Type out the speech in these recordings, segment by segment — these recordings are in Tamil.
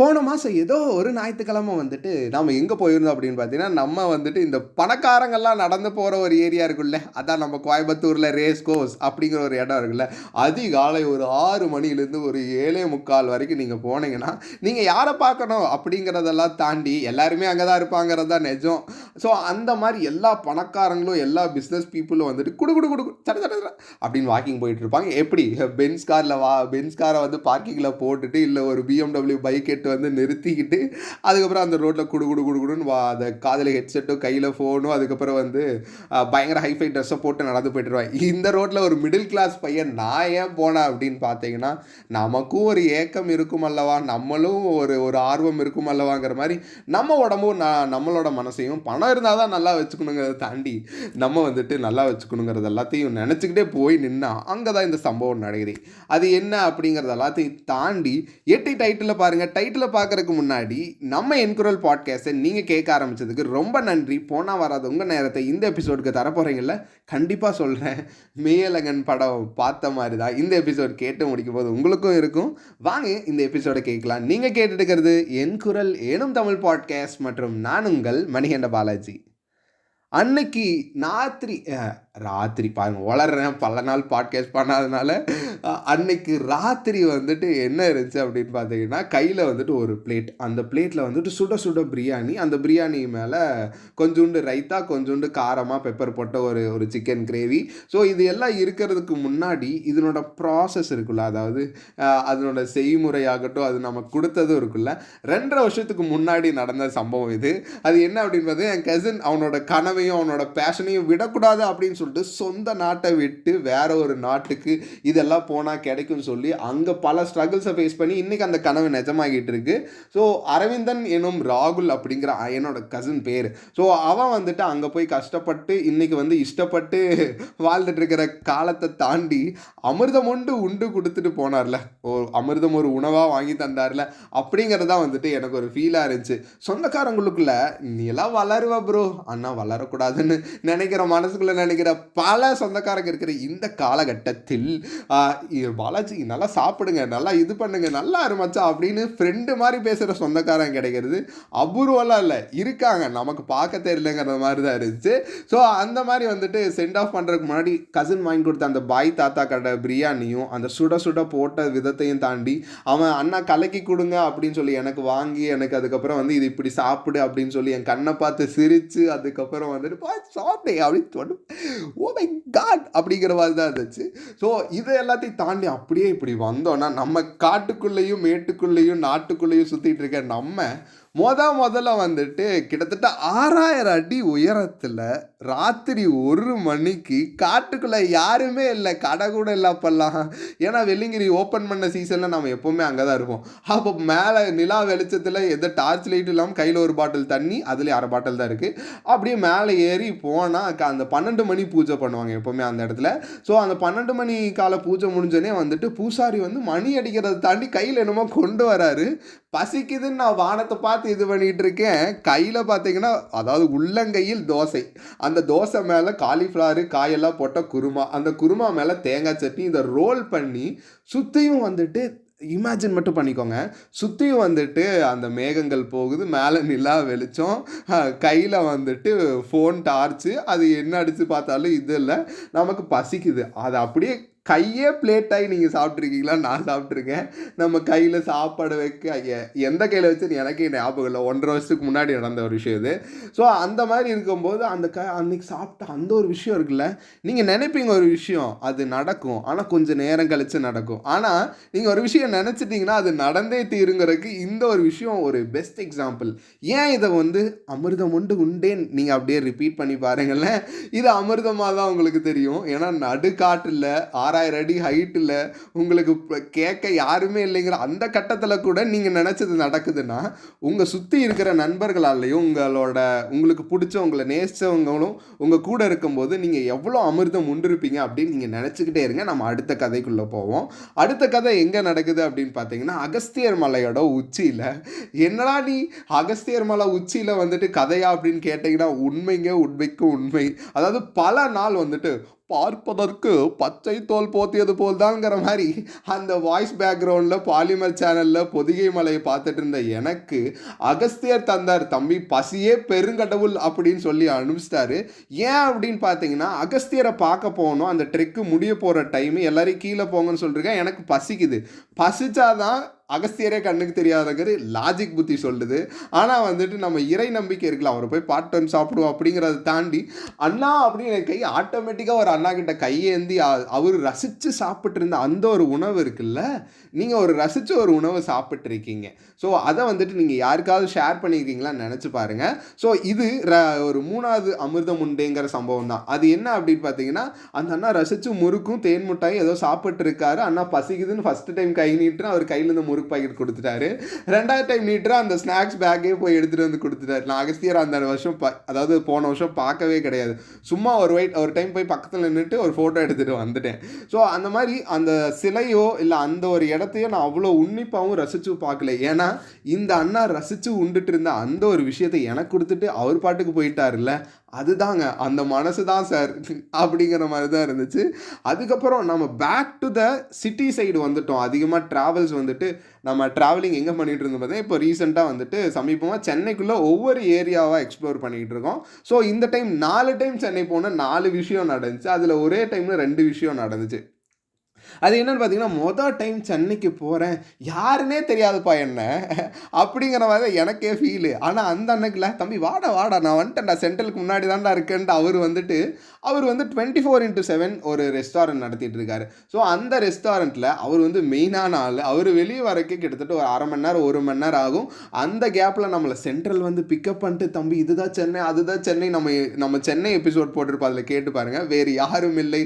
போன மாதம் ஏதோ ஒரு ஞாயிற்றுக்கிழமை வந்துட்டு நாம் எங்கே போயிருந்தோம் அப்படின்னு பார்த்தீங்கன்னா நம்ம வந்துட்டு இந்த பணக்காரங்கள்லாம் நடந்து போகிற ஒரு ஏரியா இருக்குல்ல அதான் நம்ம கோயம்புத்தூரில் ரேஸ் கோர்ஸ் அப்படிங்கிற ஒரு இடம் இருக்குல்ல அதிகாலை ஒரு ஆறு மணிலேருந்து ஒரு ஏழே முக்கால் வரைக்கும் நீங்கள் போனீங்கன்னா நீங்கள் யாரை பார்க்கணும் அப்படிங்கிறதெல்லாம் தாண்டி எல்லாருமே அங்கே தான் இருப்பாங்கிறது தான் நிஜம். ஸோ அந்த மாதிரி எல்லா பணக்காரங்களும் எல்லா பிஸ்னஸ் பீப்புளும் வந்துட்டு குடு குடு குடு சட சட சட அப்படின்னு வாக்கிங் போயிட்டு இருப்பாங்க. எப்படி? பென்ஸ் காரில் வா பென்ஸ் காரை வந்து பார்க்கிங்கில் போட்டுட்டு இல்லை ஒரு பிஎம்டபிள்யூ பைக் எட்டு வந்து நிறுத்திக்கிட்டு அதுக்கப்புறம் அந்த ரோட்டில் குடு குடு குடு குடுன்னு வா அந்த காதில் ஹெட்செட்டும் கையில் ஃபோனும் அதுக்கப்புறம் வந்து பயங்கர ஹைஃபை ட்ரெஸ்ஸை போட்டு நடந்து போயிட்டு இந்த ரோட்டில் ஒரு மிடில் கிளாஸ் பையன் நான் ஏன் போனேன் அப்படின்னு பார்த்தீங்கன்னா நமக்கும் ஒரு ஏக்கம் இருக்கும் அல்லவா? நம்மளும் ஒரு ஒரு ஆர்வம் இருக்கும் அல்லவாங்கிற மாதிரி நம்ம உடம்பும் நான் நம்மளோட மனசையும் பணம் இருந்தால் தான் நல்லா வச்சுக்கணுங்கிறத தாண்டி நம்ம வந்துட்டு நல்லா வச்சுக்கணுங்கிறது எல்லாத்தையும் நினச்சிக்கிட்டே போய் நின்னா அங்கே தான் இந்த சம்பவம் நடக்குது. அது என்ன அப்படிங்கிறது எல்லாத்தையும் தாண்டி எட்டி டைட்டில் பாருங்கள் டைட்டில் பார்க்கறதுக்கு முன்னாடி நம்ம என்குரல் பாட்காஸ்ட்டை நீங்கள் கேட்க ஆரம்பிச்சதுக்கு ரொம்ப நன்றி. போனால் வராத உங்கள் நேரத்தை இந்த எபிசோடுக்கு தரப்போகிறீங்கள கண்டிப்பாக சொல்கிறேன் மேலகன் படம் பார்த்த மாதிரி தான் இந்த எபிசோட் கேட்டு முடிக்கும் போது உங்களுக்கும் இருக்கும். வாங்க இந்த எபிசோடை கேட்கலாம். நீங்கள் கேட்டுட்டு இருக்கிறது என் குரல் ஏனும் தமிழ் பாட்காஸ்ட் மற்றும் நான் உங்கள் மணிகண்ட பாலாஜி. அன்னைக்கு ராத்திரி ராத்திரி பாருங்கள் வளர்றேன் பல நாள் பாட்காஸ்ட் பண்ணாதனால அன்னைக்கு ராத்திரி வந்துட்டு என்ன இருந்துச்சு அப்படின்னு பார்த்தீங்கன்னா கையில் வந்துட்டு ஒரு பிளேட் அந்த பிளேட்டில் வந்துட்டு சுட சுட பிரியாணி. அந்த பிரியாணி மேலே கொஞ்சோண்டு ரைத்தா கொஞ்சோண்டு காரமாக பெப்பர் போட்ட ஒரு ஒரு சிக்கன் கிரேவி ஸோ இது எல்லாம் இருக்கிறதுக்கு முன்னாடி இதனோட ப்ராசஸ் இருக்குல்ல அதாவது அதனோட செய்முறையாகட்டும் அது நமக்கு கொடுத்ததும் இருக்குல்ல. ரெண்டரை வருஷத்துக்கு முன்னாடி நடந்த சம்பவம் இது. அது என்ன அப்படின்னு பார்த்தீங்கன்னா என் கசின் அவனோட கனவையும் அவனோட பேஷனையும் விடக்கூடாது அப்படின்னு சொல்லிட்டு சொந்த நாட்டை விட்டு வேற ஒரு நாட்டுக்கு இதெல்லாம் போனால் கிடைக்கும்னு சொல்லி அங்கே பல ஸ்ட்ரகிள்ஸை ஃபேஸ் பண்ணி இன்னைக்கு அந்த கனவு நிஜமாகிட்டு இருக்கு. ஸோ அரவிந்தன் எனும் ராகுல் அப்படிங்கிற என்னோட கசின் பேர். ஸோ அவன் வந்துட்டு அங்கே போய் கஷ்டப்பட்டு இன்னைக்கு வந்து இஷ்டப்பட்டு வாழ்ந்துட்டு இருக்கிற காலத்தை தாண்டி அமிர்தம் உண்டு உண்டு கொடுத்துட்டு போனார்ல. ஓ அமிர்தம் ஒரு உணவாக வாங்கி தந்தார்ல அப்படிங்கிறதா தான் வந்துட்டு எனக்கு ஒரு ஃபீலாக இருந்துச்சு. சொந்தக்காரங்களுக்குள்ள நீ எல்லாம் வளருவ ப்ரோ அண்ணா வளரக்கூடாதுன்னு நினைக்கிற மனசுக்குள்ள நினைக்கிற பல சொந்தக்காரங்க இருக்கிற இந்த காலகட்டத்தில் பாலாஜி நல்லா சாப்பிடுங்க நல்லா இது பண்ணுங்க நல்லா இருமாச்சா அப்படின்னு ஃப்ரெண்டு மாதிரி பேசுகிற சொந்தக்காரங்க கிடைக்கிறது அபூர்வம்லாம் இல்லை. இருக்காங்க. நமக்கு பார்க்க தெரியலங்கிற மாதிரி தான் இருந்துச்சு. ஸோ அந்த மாதிரி வந்துட்டு சென்ட் ஆஃப் பண்ணுறதுக்கு முன்னாடி கசின் வாங்கி கொடுத்த அந்த பாய் தாத்தா கடை பிரியாணியும் அந்த சுட சுட போட்ட விதத்தையும் தாண்டி அவன் அண்ணா கலக்கி கொடுங்க அப்படின்னு சொல்லி எனக்கு வாங்கி எனக்கு அதுக்கப்புறம் வந்து இது இப்படி சாப்பிடு அப்படின்னு சொல்லி என் கண்ணை பார்த்து சிரித்து அதுக்கப்புறம் வந்துட்டு பா சாப்பிட்டே அப்படின்னு சொல்லி ஓ மை காட் அப்படிங்கிற மாதிரி தான் இருந்துச்சு. ஸோ இதை எல்லாத்தையும் தாண்டி அப்படியே இப்படி வந்தோன்னா நம்ம காட்டுக்குள்ளேயும் மேட்டுக்குள்ளேயும் நாட்டுக்குள்ளேயும் சுற்றிட்டு இருக்க நம்ம மொத முதல்ல வந்துட்டு கிட்டத்தட்ட ஆறாயிரம் அடி உயரத்தில் ராத்திரி ஒரு மணிக்கு காட்டுக்குள்ளே யாருமே இல்லை கடை கூட இல்லை அப்போல்லாம். ஏன்னா வெள்ளிங்கிரி ஓப்பன் பண்ண சீசனில் நம்ம எப்போவுமே அங்கே தான் இருப்போம். அப்போ மேலே நிலா வெளிச்சத்தில் எந்த டார்ச் லைட்டும் இல்லாமல் கையில் ஒரு பாட்டில் தண்ணி அதுலேயும் அரை பாட்டில் தான் இருக்குது அப்படியே மேலே ஏறி போனால் அந்த பன்னெண்டு மணி பூஜை பண்ணுவாங்க எப்போவுமே அந்த இடத்துல. ஸோ அந்த பன்னெண்டு மணி கால பூஜை முடிஞ்சோடனே வந்துட்டு பூசாரி வந்து மணி அடிக்கிறத தாண்டி கையில் என்னமோ கொண்டு வராரு. பசிக்குதுன்னு நான் வானத்தை பார்த்து இது பண்ணிகிட்டு இருக்கேன். கையில் பார்த்தீங்கன்னா அதாவது உள்ளங்கையில் தோசை. அந்த தோசை மேலே காலிஃப்ளவர் காயெல்லாம் போட்ட குருமா. அந்த குருமா மேலே தேங்காய் சட்னி இதை ரோல் பண்ணி சுற்றியும் வந்துட்டு இமேஜின் மட்டும் பண்ணிக்கோங்க. சுற்றியும் வந்துட்டு அந்த மேகங்கள் போகுது மேலே நிலா வெளிச்சம். கையில் வந்துட்டு ஃபோன் டார்ச்சு அது என்ன அடித்து பார்த்தாலும் இது இல்லை. நமக்கு பசிக்குது. அதை அப்படியே கையே பிளேட்டாகி நீங்கள் சாப்பிட்ருக்கீங்களா நான் சாப்பிட்ருக்கேன் நம்ம கையில் சாப்பாடு வைக்க எ- எந்த கையில் வச்சு எனக்கே ஞாபகம் இல்லை. ஒன்றரை வருஷத்துக்கு முன்னாடி நடந்த ஒரு விஷயம் இது. ஸோ அந்த மாதிரி இருக்கும்போது அந்த க அன்னைக்கு சாப்பிட்ட அந்த ஒரு விஷயம் இருக்குல்ல நீங்கள் நினைப்பீங்க ஒரு விஷயம் அது நடக்கும். ஆனால் கொஞ்சம் நேரம் கழித்து நடக்கும். ஆனால் நீங்கள் ஒரு விஷயம் நினச்சிட்டிங்கன்னா அது நடந்தே தீருங்கிறதுக்கு இந்த ஒரு விஷயம் ஒரு பெஸ்ட் எக்ஸாம்பிள் ஏன் இதை வந்து அமிர்தம் உண்டு உண்டேன்? நீங்கள் அப்படியே ரிப்பீட் பண்ணி பாருங்களேன். இது அமிர்தமாக தான் உங்களுக்கு தெரியும். ஏன்னா நடுக்காட்டில் ஆறாயிரம் அடி ஹைட்டில் உங்களுக்கு கேட்க யாருமே இல்லைங்கிற அந்த கட்டத்தில் கூட நீங்கள் நினச்சது நடக்குதுன்னா உங்கள் சுற்றி இருக்கிற நண்பர்களாலேயும் உங்களோட உங்களுக்கு பிடிச்ச உங்களை உங்கள் கூட இருக்கும்போது நீங்கள் எவ்வளோ அமிர்தம் உண்டிருப்பீங்க அப்படின்னு நீங்கள் நினச்சிக்கிட்டே இருங்க. நம்ம அடுத்த கதைக்குள்ளே போவோம். அடுத்த கதை எங்கே நடக்குது அப்படின்னு பார்த்தீங்கன்னா அகஸ்தியர் மலையோட உச்சியில். என்னடா நீ அகஸ்தியர் மலை உச்சியில் வந்துட்டு கதையா அப்படின்னு கேட்டிங்கன்னா உண்மைங்க உண்மைக்கு உண்மை. அதாவது பல நாள் வந்துட்டு பார்ப்பதற்கு பச்சை தோல் போத்தியது போல்தான்ங்கிற மாதிரி அந்த வாய்ஸ் பேக்ரவுண்டில் பாலிமர் சேனலில் பொதிகை மலையை பார்த்துட்டு இருந்த எனக்கு அகஸ்தியர் தந்தார் தம்பி பசியே பெருங்கடவுள் அப்படின்னு சொல்லி அனுப்பிச்சிட்டாரு. ஏன் அப்படின்னு பார்த்தீங்கன்னா அகஸ்தியரை பார்க்க போகணும் அந்த ட்ரெக்கு முடிய போகிற டைமு எல்லாரையும் கீழே போங்கன்னு சொல்லிருக்கேன் எனக்கு பசிக்குது. பசிச்சாதான் அகஸ்தியரே கண்ணுக்கு தெரியாதங்கிறது லாஜிக் புத்தி சொல்லுது. ஆனால் வந்துட்டு நம்ம இறை நம்பிக்கை இருக்குல்ல அவரை போய் பார்ட் டைம் சாப்பிடுவோம் அப்படிங்கிறத தாண்டி அண்ணா அப்படின்னு கை ஆட்டோமேட்டிக்காக ஒரு அண்ணா கிட்ட கையேந்தி அவர் ரசித்து சாப்பிட்டு இருந்த அந்த ஒரு உணவு இருக்குல்ல நீங்கள் ஒரு ரசித்து ஒரு உணவை சாப்பிட்ருக்கீங்க ஸோ அதை வந்துட்டு நீங்கள் யாருக்காவது ஷேர் பண்ணியிருக்கீங்களான்னு நினச்சி பாருங்கள் ஸோ இது ர ஒரு மூணாவது அமிர்தம் உண்டேங்கிற சம்பவம் தான். அது என்ன அப்படின்னு பார்த்தீங்கன்னா அந்த அண்ணா ரசித்து முறுக்கும் தேன் முட்டாயும் ஏதோ சாப்பிட்ருக்காரு அண்ணா பசிக்குதுன்னு ஃபஸ்ட்டு டைம் கை நீட்டுன்னு அவர் கையிலேருந்து முறுக்கு பாக்கெட் கொடுத்துட்டாரு. ரெண்டாவது டைம் நீட்டுற அந்த ஸ்நாக்ஸ் பேக்கே போய் எடுத்துகிட்டு வந்து கொடுத்துட்டாரு. நான் அகஸ்தியர் அந்த வருஷம் அதாவது போன வருஷம் பார்க்கவே கிடையாது. சும்மா ஒரு வெயிட் ஒரு டைம் போய் பக்கத்தில் நின்றுட்டு ஒரு ஃபோட்டோ எடுத்துகிட்டு வந்துட்டேன். ஸோ அந்த மாதிரி அந்த சிலையோ இல்லை அந்த ஒரு இடத்தையோ நான் அவ்வளோ உன்னிப்பாகவும் ரசித்து பார்க்கல. ஏன்னா இந்த அண்ணா ரசித்து உண்டுட்டு இருந்த அந்த ஒரு விஷயத்தை எனக்கு கொடுத்துட்டு அவர் பாட்டுக்கு போயிட்டாருல்ல. அதுதாங்க அந்த மனசு தான் சார் அப்படிங்கிற மாதிரி தான் இருந்துச்சு. அதுக்கப்புறம் நம்ம back to the city side வந்துட்டோம். அதிகமாக ட்ராவல்ஸ் வந்துட்டு நம்ம ட்ராவலிங் எங்கே பண்ணிகிட்டு இருந்தோம் பார்த்தீங்கன்னா இப்போ ரீசெண்டாக வந்துட்டு சமீபமாக சென்னைக்குள்ளே ஒவ்வொரு ஏரியாவாக எக்ஸ்ப்ளோர் பண்ணிகிட்டு இருக்கோம். ஸோ இந்த டைம் நாலு டைம் சென்னை போனால் நாலு விஷயம் நடந்துச்சு. அதில் ஒரே டைமில் ரெண்டு விஷயம் நடந்துச்சு. அது என்னென்னு பார்த்தீங்கன்னா மொதல் டைம் சென்னைக்கு போகிறேன் யாருன்னே தெரியாதுப்பா என்ன. அப்படிங்கிற மாதிரி எனக்கே ஃபீலு ஆனால் அந்த அன்னைக்கில் தம்பி வாடா வாடா நான் வந்துட்டேன்டா. சென்ட்ரலுக்கு முன்னாடி தான்டா இருக்கேன்ட்டு அவர் வந்துட்டு அவர் வந்து டுவெண்ட்டி ஃபோர் இன்ட்டு செவன் ஒரு ரெஸ்டாரண்ட் நடத்திட்டு இருக்காரு. ஸோ அந்த ரெஸ்டாரண்ட்டில் அவர் வந்து மெயினான ஆள். அவர் வெளியே வரக்கு கிட்டத்தட்ட ஒரு அரை மணி நேரம் ஒரு மணி நேரம் ஆகும். அந்த கேப்பில் நம்மளை சென்ட்ரல் வந்து பிக்கப் பண்ணிட்டு தம்பி இதுதான் சென்னை அதுதான் சென்னை. நம்ம நம்ம சென்னை எபிசோட் போட்டிருப்போம் அதில் கேட்டு பாருங்கள் வேறு யாரும் இல்லை.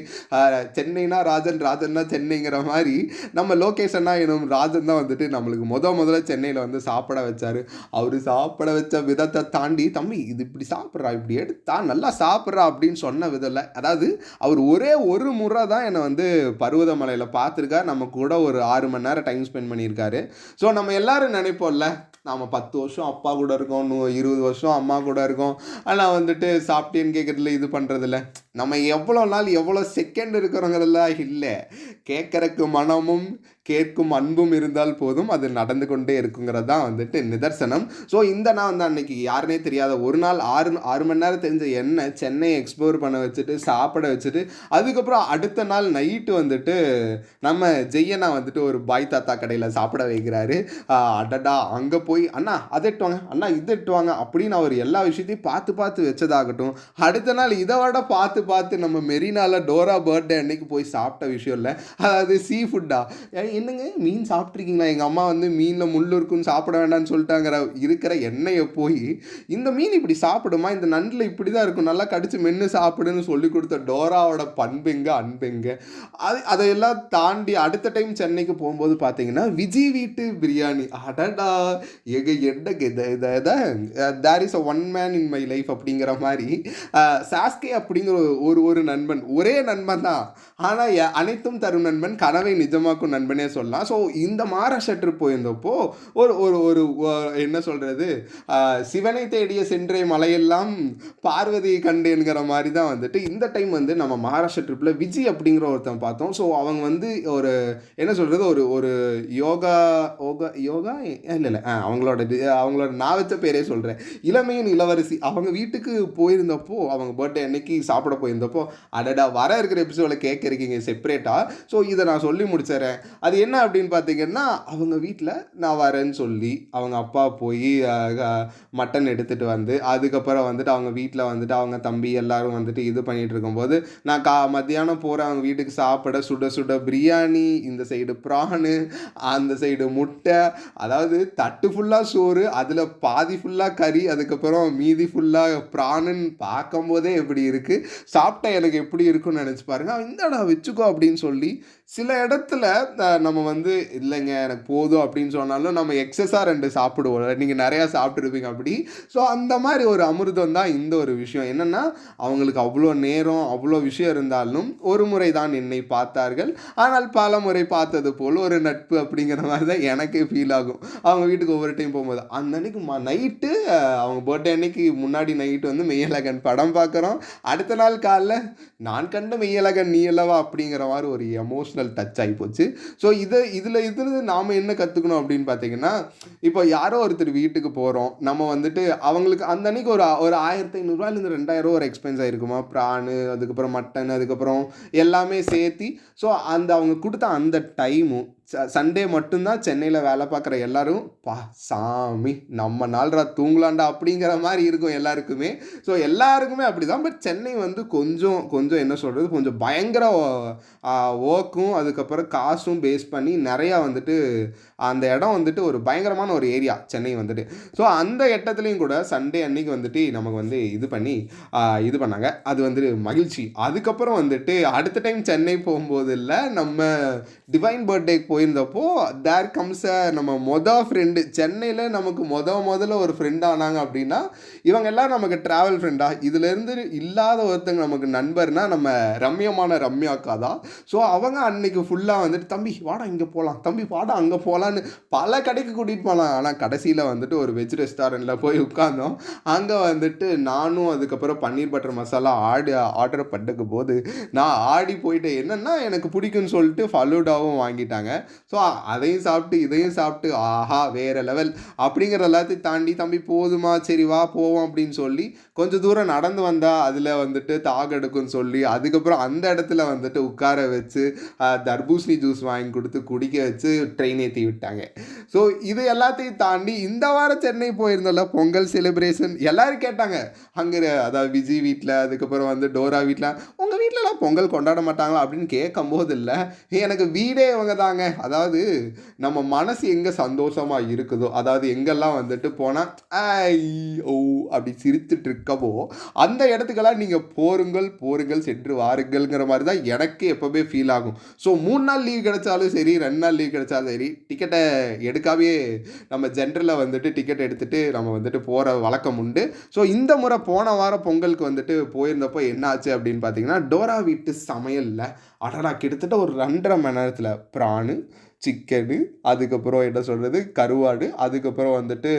சென்னைனா ராஜன் ராஜன்னா சென்னை. சென்னைங்கிற மாதிரி நம்ம லோகேஷன்னா எனும் ராஜன் தான் வந்துட்டு நம்மளுக்கு முத முதல்ல சென்னையில் வந்து சாப்பிட வச்சார். அவர் சாப்பிட வச்ச விதத்தை தாண்டி தம்பி இது இப்படி சாப்பிட்றா? இப்படி எடுத்தா நல்லா சாப்பிட்றா? அப்படின்னு சொன்ன விதில் அதாவது அவர் ஒரே ஒரு முறை தான் என்னை வந்து பருவதமலையில் பார்த்துருக்கா நம்ம கூட ஒரு ஆறு மணி நேரம் டைம் ஸ்பெண்ட் பண்ணியிருக்காரு. ஸோ நம்ம எல்லாரும் நினைப்போம்ல நாம் பத்து வருஷம் அப்பா கூட இருக்கோம் நூ இருபது வருஷம் அம்மா கூட இருக்கோம். ஆனால் வந்துட்டு சாப்பிட்டேன்னு கேட்குறதுல இது பண்ணுறதில்ல நம்ம எவ்வளோ நாள் எவ்வளோ செகண்ட் இருக்கிறோங்கிறதுல இல்லை. கேட்கறக்கு மனமும் கேட்கும் அன்பும் இருந்தால் போதும் அது நடந்து கொண்டே இருக்குங்கிறது தான் வந்துட்டு நிதர்சனம். ஸோ இந்த நான் வந்து அன்னைக்கு யாருனே தெரியாத ஒரு நாள் ஆறு ஆறு மணி நேரம் தெரிஞ்ச எண்ணெய் சென்னையை எக்ஸ்ப்ளோர் பண்ண வச்சுட்டு சாப்பிட வச்சுட்டு அதுக்கப்புறம் அடுத்த நாள் நைட்டு வந்துட்டு நம்ம ஜெய்யனா வந்துட்டு ஒரு பாய் தாத்தா கடையில் சாப்பிட வைக்கிறாரு. அடடா அங்கே போய் அண்ணா அதை எட்டுவாங்க அண்ணா இதை எட்டுவாங்க அப்படின்னு அவர் எல்லா விஷயத்தையும் பார்த்து பார்த்து வச்சதாகட்டும். அடுத்த நாள் இதை விட பார்த்து பார்த்து நம்ம மெரினாவில் டோரா பர்த்டே அன்னைக்கு போய் சாப்பிட்ட விஷயம் இல்லை. அதாவது சீ ஃபுட்டா என்னங்க? மீன் சாப்பிட்ருக்கீங்களா எங்கள் அம்மா வந்து மீனில் முள் இருக்குன்னு சாப்பிட வேண்டாம்னு சொல்லிட்டாங்கிற இருக்கிற எண்ணெயை போய் இந்த மீன் இப்படி சாப்பிடுமா? இந்த நண்டில் இப்படி தான் இருக்கும். நல்லா கடிச்சு மென்று சாப்பிடுன்னு சொல்லி கொடுத்த டோராவோட பண்பெங்க அன்பெங்க. அது அதையெல்லாம் தாண்டி அடுத்த டைம் சென்னைக்கு போகும்போது பார்த்தீங்கன்னா விஜய் வீட்டு பிரியாணி. அடடா! எங்க என்ன இதை there is a one man in my life அப்படிங்கிற மாதிரி சாஸ்கே அப்படிங்கிற ஒரு ஒரு நண்பன். ஒரே நண்பன் தான். ஆனால் அனைத்தும் தரும் நண்பன் கனவை நிஜமாக்கும் நண்பனே சொல்லலாம். ஸோ இந்த மகாராஷ்டிரா ட்ரிப் போயிருந்தப்போ ஒரு ஒரு ஒரு என்ன சொல்கிறது சிவனை தேடிய சென்றே மலையெல்லாம் பார்வதியை கண்டுங்கிற மாதிரி தான் வந்துட்டு இந்த டைம் வந்து நம்ம மகாராஷ்டிரா ட்ரிப்பில் விஜய் அப்படிங்கிற ஒருத்தன் பார்த்தோம். ஸோ அவங்க வந்து ஒரு என்ன சொல்கிறது ஒரு ஒரு யோகா யோகா யோகா? இல்லை இல்லை. அவங்களோட அவங்களோட நான் வச்ச பேரே சொல்கிறேன் இளமையின் இளவரசி. அவங்க வீட்டுக்கு போயிருந்தப்போ அவங்க பர்த்டே அன்னைக்கு சாப்பிட போயிருந்தப்போ அடடா வர இருக்கிற எபிசோடில் கேட்குறீங்க செப்பரேட்டாக ஸோ இதை நான் சொல்லி முடிச்சிடறேன். அது என்ன அப்படின்னு பார்த்தீங்கன்னா அவங்க வீட்டில் நான் வரேன்னு சொல்லி அவங்க அப்பா போய் மட்டன் எடுத்துகிட்டு வந்து அதுக்கப்புறம் வந்துட்டு அவங்க வீட்டில் வந்துட்டு அவங்க தம்பி எல்லோரும் வந்துட்டு இது பண்ணிகிட்டு இருக்கும்போது நான் கா மத்தியானம் போகிறேன் அவங்க வீட்டுக்கு சாப்பிட சுட சுட பிரியாணி இந்த சைடு ப்ரானு அந்த சைடு முட்டை அதாவது தட்டு ஃபுல்லாக சோறு அதில் பாதி ஃபுல்லாக கறி அதுக்கப்புறம் மீதி ஃபுல்லாக ப்ரானுன்னு பார்க்கும்போதே எப்படி இருக்குது சாப்பிட்டா எனக்கு எப்படி இருக்குன்னு நினச்சி பாருங்கள் இந்தடா வச்சுக்கோ அப்படின்னு சொல்லி சில இடத்துல நம்ம வந்து இல்லைங்க எனக்கு போதும் அப்படின்னு சொன்னாலும் நம்ம எக்ஸஸாக ரெண்டு சாப்பிடுவோம் நீங்கள் நிறையா சாப்பிட்ருப்பீங்க அப்படி. ஸோ அந்த மாதிரி ஒரு அமிர்தம் தான் இந்த ஒரு விஷயம். என்னென்னா அவங்களுக்கு அவ்வளோ நேரம் அவ்வளோ விஷயம் இருந்தாலும் ஒரு முறை தான் என்னை பார்த்தார்கள். ஆனால் பல முறை பார்த்தது போல் ஒரு நட்பு அப்படிங்கிற மாதிரி தான் எனக்கே ஃபீல் ஆகும். அவங்க வீட்டுக்கு ஒவ்வொரு டைம் போகும்போது. அந்த அன்னைக்கு நைட்டு அவங்க பர்த்டே அன்னைக்கு முன்னாடி நைட்டு வந்து மெய்யழகன் படம் பார்க்குறோம். அடுத்த நாள் காலைல நான் கண்ட மெய்யழகன் நீ அல்லவா? அப்படிங்கிற மாதிரி ஒரு எமோஷ்னல் டச் ஆகி போச்சு. ஸோ இதை இதில் இதில் நாம் என்ன கற்றுக்கணும் அப்படின்னு பார்த்தீங்கன்னா இப்போ யாரோ ஒருத்தர் வீட்டுக்கு போகிறோம் நம்ம வந்துட்டு அவங்களுக்கு அந்த அன்னைக்கு ஒரு ஒரு ஆயிரத்தி ஐநூறுரூவாலேருந்து ரெண்டாயிரம் ஒரு எக்ஸ்பென்ஸ் ஆகிருக்குமா ப்ரானு அதுக்கப்புறம் மட்டன் அதுக்கப்புறம் எல்லாமே சேர்த்தி ஸோ அந்த அவங்க கொடுத்த அந்த டைமும் சண்டே மட்டும்தான் சென்னையில் வேலை பார்க்குற எல்லாரும் பா சாமி நம்ம நாள்ரா தூங்கலாண்டா அப்படிங்கிற மாதிரி இருக்கும் எல்லாருக்குமே. ஸோ எல்லாருக்குமே அப்படி தான் பட் சென்னை வந்து கொஞ்சம் கொஞ்சம் என்ன சொல்கிறது கொஞ்சம் பயங்கர ஒர்க்கும் அதுக்கப்புறம் காசும் பேஸ் பண்ணி நிறையா வந்துட்டு அந்த இடம் வந்துட்டு ஒரு பயங்கரமான ஒரு ஏரியா சென்னை வந்துட்டு. ஸோ அந்த இடத்துலையும் கூட சண்டே அன்னைக்கு வந்துட்டு நமக்கு வந்து இது பண்ணி இது பண்ணாங்க. அது வந்துட்டு மகிழ்ச்சி. அதுக்கப்புறம் வந்துட்டு அடுத்த டைம் சென்னை போகும்போது இல்லை நம்ம டிவைன் பர்த்டேக்கு போயிருந்தப்போ தேர் கம்ஸ் நம்ம மொதல் ஃப்ரெண்டு சென்னையில் நமக்கு மொத முதல்ல ஒரு ஃப்ரெண்ட் ஆனாங்க அப்படின்னா இவங்க எல்லாம் நமக்கு ட்ராவல் ஃப்ரெண்டா இதுலேருந்து இல்லாத ஒருத்தங்க நமக்கு நண்பர்னா நம்ம ரம்யமான ரம்யாக்கா தான். ஸோ அவங்க அன்னைக்கு ஃபுல்லாக வந்துட்டு தம்பி வாடா இங்கே போகலாம் தம்பி வாடா அங்கே போகலான்னு பல கடைக்கு கூட்டிகிட்டு போகலாம் ஆனால் கடைசியில் வந்துட்டு ஒரு வெஜ் ரெஸ்டாரண்ட்டில் போய் உட்காந்தோம் அங்கே வந்துட்டு நானும் அதுக்கப்புறம் பன்னீர் பட்டர் மசாலா ஆடி ஆர்டர் பண்ணக்கு போது நான் ஆடி போயிட்டேன். என்னென்னா எனக்கு பிடிக்கும்னு சொல்லிட்டு ஃபலூடாவும் வாங்கிட்டாங்க. ஸோ அதையும் சாப்பிட்டு இதையும் சாப்பிட்டு ஆஹா வேற லெவல் அப்படிங்கிற எல்லாத்தையும் தாண்டி தம்பி போதுமா சரி வா போவோம் அப்படின்னு சொல்லி கொஞ்சம் தூரம் நடந்து வந்தால் அதில் வந்துட்டு தாகெடுக்கும்னு சொல்லி அதுக்கப்புறம் அந்த இடத்துல வந்துட்டு உட்கார வச்சு தர்பூசணி ஜூஸ் வாங்கி கொடுத்து குடிக்க வச்சு ட்ரெயின் ஏற்றி விட்டாங்க. ஸோ இது எல்லாத்தையும் தாண்டி இந்த வாரம் சென்னை போயிருந்தோம்ல பொங்கல் செலிப்ரேஷன் எல்லோரும் கேட்டாங்க. அங்கே அதாவது விஜய் வீட்டில் அதுக்கப்புறம் வந்து டோரா வீட்டில் உங்கள் வீட்டிலலாம் பொங்கல் கொண்டாட மாட்டாங்களா? அப்படின்னு கேட்கும்போது இல்லை. எனக்கு வீடே இவங்க தாங்க அதாவது நம்ம மனசு எங்கே சந்தோஷமாக இருக்குதோ அதாவது எங்கெல்லாம் வந்துட்டு போனால் ஐ ஓ அப்படி சிரித்துட்டு இருக்கவோ அந்த இடத்துக்கெல்லாம் நீங்கள் போருங்கள் போருங்கள் சென்று வாருங்கள்ங்கிற மாதிரி தான் எனக்கு எப்போவுமே ஃபீல் ஆகும். ஸோ மூணு நாள் லீவ் கிடைச்சாலும் சரி ரெண்டு நாள் லீவ் கிடைச்சாலும் சரி டிக்கெட்டை எடுக்காவே நம்ம ஜென்ரலில் வந்துட்டு டிக்கெட் எடுத்துகிட்டு நம்ம வந்துட்டு போகிற வழக்கம் உண்டு. ஸோ இந்த முறை போன வாரம் பொங்கலுக்கு வந்துட்டு போயிருந்தப்போ என்ன ஆச்சு அப்படின்னு பார்த்தீங்கன்னா டோரா வீட்டு சமையலில் அடடா கிட்டத்தட்ட ஒரு ரெண்டரை மணி நேரத்தில் ப்ரானு சிக்கனு அதுக்கப்புறம் என்ன சொல்கிறது கருவாடு அதுக்கப்புறம் வந்துட்டு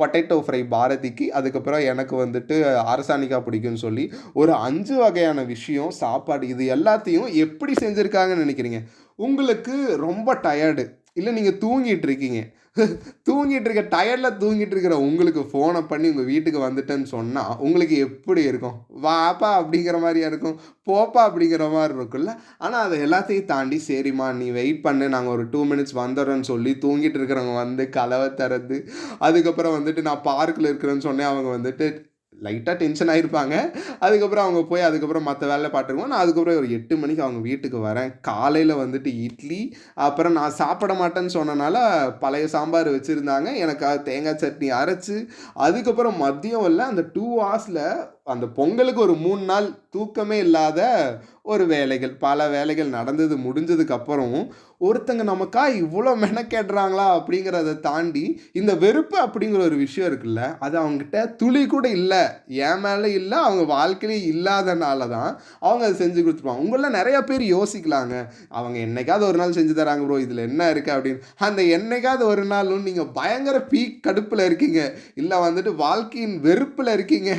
பொட்டேட்டோ ஃப்ரை பாரதிக்கு அதுக்கப்புறம் எனக்கு வந்துட்டு அரசாணிக்கா பிடிக்கும்னு சொல்லி ஒரு அஞ்சு வகையான விஷயம் சாப்பாடு இது எல்லாத்தையும் எப்படி செஞ்சுருக்காங்கன்னு நினைக்கிறீங்க? உங்களுக்கு ரொம்ப டயர்டு இல்லை நீங்கள் தூங்கிட்டு இருக்கீங்க தூங்கிட்டு இருக்க டயர்டில் தூங்கிட்டு இருக்கிற உங்களுக்கு ஃபோனை பண்ணி உங்கள் வீட்டுக்கு வந்துட்டேன்னு சொன்னால் உங்களுக்கு எப்படி இருக்கும்? வாப்பா அப்படிங்கிற மாதிரியா இருக்கும்? போப்பா அப்படிங்கிற மாதிரி இருக்கும்ல? ஆனால் அதை எல்லாத்தையும் தாண்டி சரிம்மா நீ வெயிட் பண்ணு நாங்கள் ஒரு டூ மினிட்ஸ் வந்துடுறோன்னு சொல்லி தூங்கிட்டு இருக்கிறவங்க வந்து கலவை தரது. அதுக்கப்புறம் வந்துட்டு நான் பார்க்கில் இருக்கிறேன்னு சொன்னேன் அவங்க வந்துட்டு லைட்டாக டென்ஷன் ஆகிருப்பாங்க அதுக்கப்புறம் அவங்க போய் அதுக்கப்புறம் மற்ற வேலை பார்த்துருவோம் நான் அதுக்கப்புறம் ஒரு எட்டு மணிக்கு அவங்க வீட்டுக்கு வரேன். காலையில் வந்துட்டு இட்லி அப்புறம் நான் சாப்பிட மாட்டேன்னு சொன்னனால பழைய சாம்பார் வச்சுருந்தாங்க. எனக்கு தேங்காய் சட்னி அரைச்சி அதுக்கப்புறம் மதியம் இல்லை அந்த டூ ஹவர்ஸில் அந்த பொங்கலுக்கு ஒரு மூணு நாள் தூக்கமே இல்லாத ஒரு வேலைகள். பல வேலைகள் நடந்தது முடிஞ்சதுக்கப்புறம் ஒருத்தங்க நமக்கா இவ்வளோ மெனக்கேடுறாங்களா அப்படிங்கிறத தாண்டி இந்த வெறுப்பு அப்படிங்கிற ஒரு விஷயம் இருக்குல்ல அது அவங்ககிட்ட துளி கூட இல்லை. என் மேலே இல்லை அவங்க வாழ்க்கையிலே இல்லாதனால தான் அவங்க அதை செஞ்சு கொடுத்துருப்பாங்க உங்களில் நிறைய பேர் யோசிக்கலாங்க. அவங்க என்னைக்காவது ஒரு நாள் செஞ்சு தராங்க ப்ரோ இதில் என்ன இருக்குது அப்படின்னு. அந்த என்னைக்காவது ஒரு நாளும் நீங்கள் பயங்கர பீக் கடுப்பில் இருக்கீங்க. இல்லை வந்துட்டு வாழ்க்கையின் வெறுப்பில் இருக்கீங்க.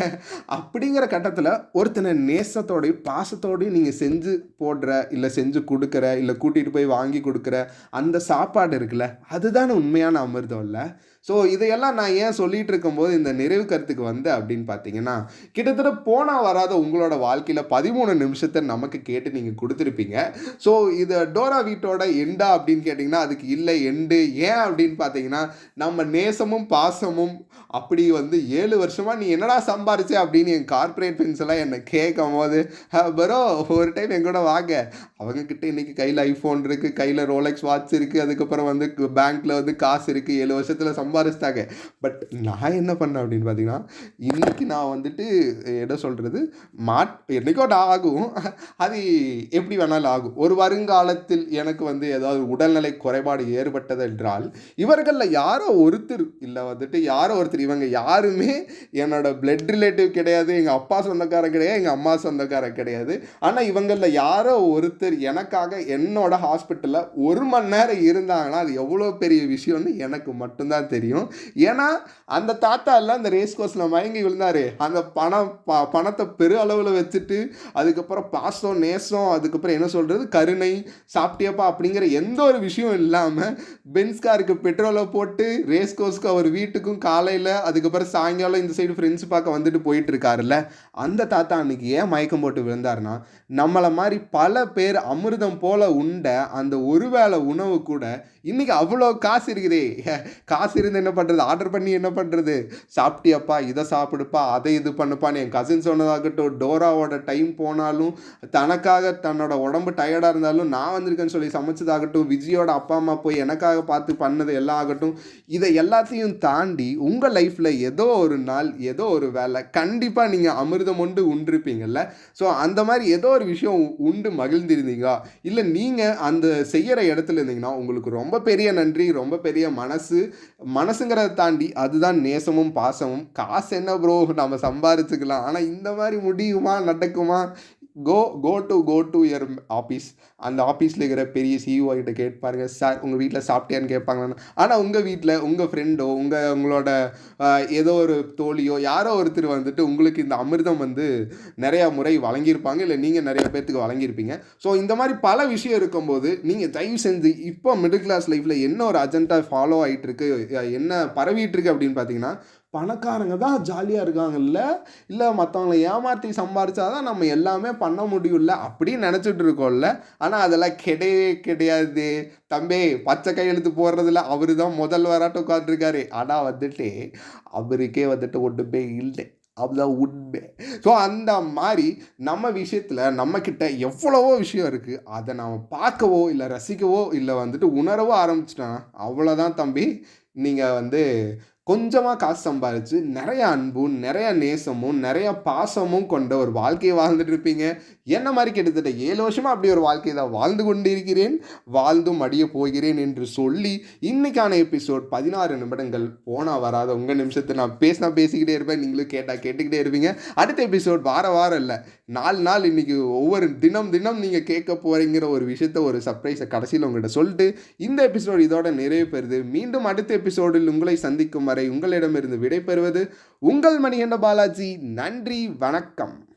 அப்படி அப்படிங்கிற கட்டத்தில் ஒருத்தனை நேசத்தோடையும் பாசத்தோடையும் நீங்கள் செஞ்சு போடுற இல்லை செஞ்சு கொடுக்குற இல்லை கூட்டிகிட்டு போய் வாங்கி கொடுக்குற அந்த சாப்பாடு இருக்குல்ல அதுதானே உண்மையான அமிர்தம் இல்லை? ஸோ இதையெல்லாம் நான் ஏன் சொல்லிகிட்டு இருக்கும்போது இந்த நிறைவு கருத்துக்கு வந்து அப்படின்னு பார்த்தீங்கன்னா கிட்டத்தட்ட போனால் வராத உங்களோட வாழ்க்கையில் பதிமூணு நிமிஷத்தை நமக்கு கேட்டு நீங்கள் கொடுத்துருப்பீங்க. ஸோ இது டோரா வீட்டோட எண்டா அப்படின்னு கேட்டிங்கன்னா அதுக்கு இல்லை எண்டு. ஏன் அப்படின்னு பார்த்தீங்கன்னா நம்ம நேசமும் பாசமும் அப்படி வந்து ஏழு வருஷமாக நீ என்னடா சம்பாரிச்ச அப்படின்னு என் கார்ப்பரேட் ஃப்ரெண்ட்ஸ் எல்லாம் என்னை கேட்கும் போது பரோ ஒரு டைம் எங்கூட வாங்க. அவங்கக்கிட்ட இன்றைக்கி கையில் ஐஃபோன் இருக்குது கையில் ரோலெக்ஸ் வாட்ச் இருக்குது அதுக்கப்புறம் வந்து பேங்க்கில் வந்து காசு இருக்குது ஏழு வருஷத்தில் சம்பாரிச்சிட்டாங்க. பட் நான் என்ன பண்ணேன் அப்படின்னு பார்த்தீங்கன்னா இன்றைக்கி நான் வந்துட்டு என்ன சொல்கிறது மாட் என்றைக்கோ ஆகும். அது எப்படி வேணாலும் ஆகும். ஒரு வருங்காலத்தில் எனக்கு வந்து ஏதாவது உடல்நிலை குறைபாடு ஏற்பட்டது என்றால் இவர்களில் யாரோ ஒருத்தர் இல்லை வந்துட்டு யாரோ ஒருத்தர் ஒருத்தர் இவங்க யாருமே என்னோட பிளட் ரிலேட்டிவ் கிடையாது எங்கள் அப்பா சொந்தக்காரன் கிடையாது எங்கள் அம்மா சொந்தக்காரன் கிடையாது. ஆனால் இவங்களில் யாரோ ஒருத்தர் எனக்காக என்னோட ஹாஸ்பிட்டலில் ஒரு மணி நேரம் இருந்தாங்கன்னா அது எவ்வளோ பெரிய விஷயம்னு எனக்கு மட்டும்தான் தெரியும். ஏன்னா அந்த தாத்தா எல்லாம் அந்த ரேஸ் கோர்ஸில் மயங்கி விழுந்தார். அந்த பணம் ப பணத்தை பெரு அளவில் வச்சுட்டு அதுக்கப்புறம் பாசம் நேசம் அதுக்கப்புறம் என்ன சொல்கிறது கருணை சாப்பிட்டியப்பா அப்படிங்கிற எந்த ஒரு விஷயம் இல்லாமல் பென்ஸ்காருக்கு பெட்ரோலை போட்டு ரேஸ் கோர்ஸ்க்கு அவர் வீட்டுக்கும் காலையில் அதுக்கப்புறம் சாயங்காலம் இந்த சைடு ஃப்ரெண்ட்ஸ் பார்க்க வந்துட்டு போயிட்டு இருக்காருல்ல. அந்த தாத்தா அன்னைக்கு ஏன் மயக்கம் போட்டு விழுந்தாருன்னா நம்மளை மாதிரி பல பேர் அமிர்தம் போல உண்ட அந்த ஒருவேளை உணவு கூட இன்றைக்கி அவ்வளோ காசு இருக்குதே. காசு இருந்து என்ன பண்ணுறது ஆர்டர் பண்ணி என்ன பண்ணுறது சாப்பிட்டியப்பா இதை சாப்பிடுப்பா அதை இது பண்ணுப்பான்னு என் கசின் சொன்னதாகட்டும் டோராவோட டைம் போனாலும் தனக்காக தன்னோட உடம்பு டயர்டாக இருந்தாலும் நான் வந்திருக்கேன்னு சொல்லி சமைச்சதாகட்டும் விஜயோட அப்பா அம்மா போய் எனக்காக பார்த்து பண்ணது எல்லாம் ஆகட்டும் இதை எல்லாத்தையும் தாண்டி உங்கள் லைஃப்பில் ஏதோ ஒரு நாள் ஏதோ ஒரு வேலை கண்டிப்பாக நீங்கள் அமிர்தம் உண்டு உண்டிருப்பீங்கள்ல ஸோ அந்த மாதிரி ஏதோ ஒரு விஷயம் உண்டு மகிழ்ந்திருந்தீங்க இல்லை நீங்கள் அந்த செய்கிற இடத்துல இருந்தீங்கன்னா உங்களுக்கு ரொம்ப பெரிய நன்றி ரொம்ப பெரிய மனசு மனசுங்கிறத தாண்டி அதுதான் நேசமும் பாசமும். காசு என்ன ப்ரோ நம்ம சம்பாரிச்சுக்கலாம். ஆனால் இந்த மாதிரி முடியுமா? நடக்குமா? Go go to go to your office அந்த ஆஃபீஸில் இருக்கிற பெரிய சிஇஓ கிட்ட கேட்பாருங்க சார் உங்கள் வீட்டில் சாப்பிட்டியான்னு கேட்பாங்க ஆனால் உங்கள் வீட்டில் உங்கள் ஃப்ரெண்டோ உங்கள் உங்களோட ஏதோ ஒரு தோழியோ யாரோ ஒருத்தர் வந்துட்டு உங்களுக்கு இந்த அமிர்தம் வந்து நிறையா முறை வழங்கியிருப்பாங்க இல்லை நீங்கள் நிறைய பேர்த்துக்கு வழங்கியிருப்பீங்க. ஸோ இந்த மாதிரி பல விஷயம் இருக்கும்போது நீங்கள் தயவு செஞ்சு இப்போ மிடில் கிளாஸ் லைஃப்பில் என்ன ஒரு அஜெண்டா ஃபாலோ ஆகிட்டு இருக்கு என்ன பரவிட்டு இருக்கு அப்படின்னு பார்த்தீங்கன்னா பணக்காரங்க தான் ஜாலியாக இருக்காங்கல்ல? இல்லை மற்றவங்கள ஏமாற்றி சம்பாரிச்சாதான் நம்ம எல்லாமே பண்ண முடியும்ல? அப்படின்னு நினச்சிட்டு இருக்கோம்ல. ஆனால் அதெல்லாம் கிடையவே கிடையாது. தம்பி பச்சை கையெழுத்து போடுறதுல அவரு தான் முதல் வராட்டம் உட்காந்துருக்காரு ஆனால் வந்துட்டு அவருக்கே வந்துட்டு ஒன்றுமே இல்லை. அதுதான் உண்மை. ஸோ அந்த மாதிரி நம்ம விஷயத்தில் நம்மக்கிட்ட எவ்வளவோ விஷயம் இருக்குது அதை நாம் பார்க்கவோ இல்லை ரசிக்கவோ இல்லை வந்துட்டு உணரவோ ஆரம்பிச்சிட்டோன்னா அவ்வளோதான் தம்பி. நீங்கள் வந்து கொஞ்சமாக காசு சம்பாரித்து நிறைய அன்பும் நிறைய நேசமும் நிறைய பாசமும் கொண்ட ஒரு வாழ்க்கையை வாழ்ந்துட்டு இருப்பீங்க. என்ன மாதிரி கிட்டத்தட்ட ஏழு வருஷமாக அப்படி ஒரு வாழ்க்கையை தான் வாழ்ந்து கொண்டிருக்கிறேன் வாழ்ந்தும் அடிய போகிறேன் என்று சொல்லி இன்னைக்கான எபிசோட் பதினாறு நிமிடங்கள் போனால் வராத உங்கள் நிமிஷத்தை நான் பேசினா பேசிக்கிட்டே இருப்பேன். நீங்களும் கேட்டால் கேட்டுக்கிட்டே இருப்பீங்க. அடுத்த எபிசோட் வார வாரம் இல்லை. நாலு நாள் இன்றைக்கி ஒவ்வொரு தினம் தினம் நீங்கள் கேட்க போகிறீங்கிற ஒரு விஷயத்த ஒரு சர்ப்ரைஸை கடைசியில் உங்கள்கிட்ட சொல்லிட்டு இந்த எபிசோடு இதோட நிறைவு பெறுது. மீண்டும் அடுத்த எபிசோடில் உங்களை சந்திக்கும் வரை உங்களிடமிருந்து விடைபெறுவது உங்கள் மணிகண்ட பாலாஜி. நன்றி வணக்கம்.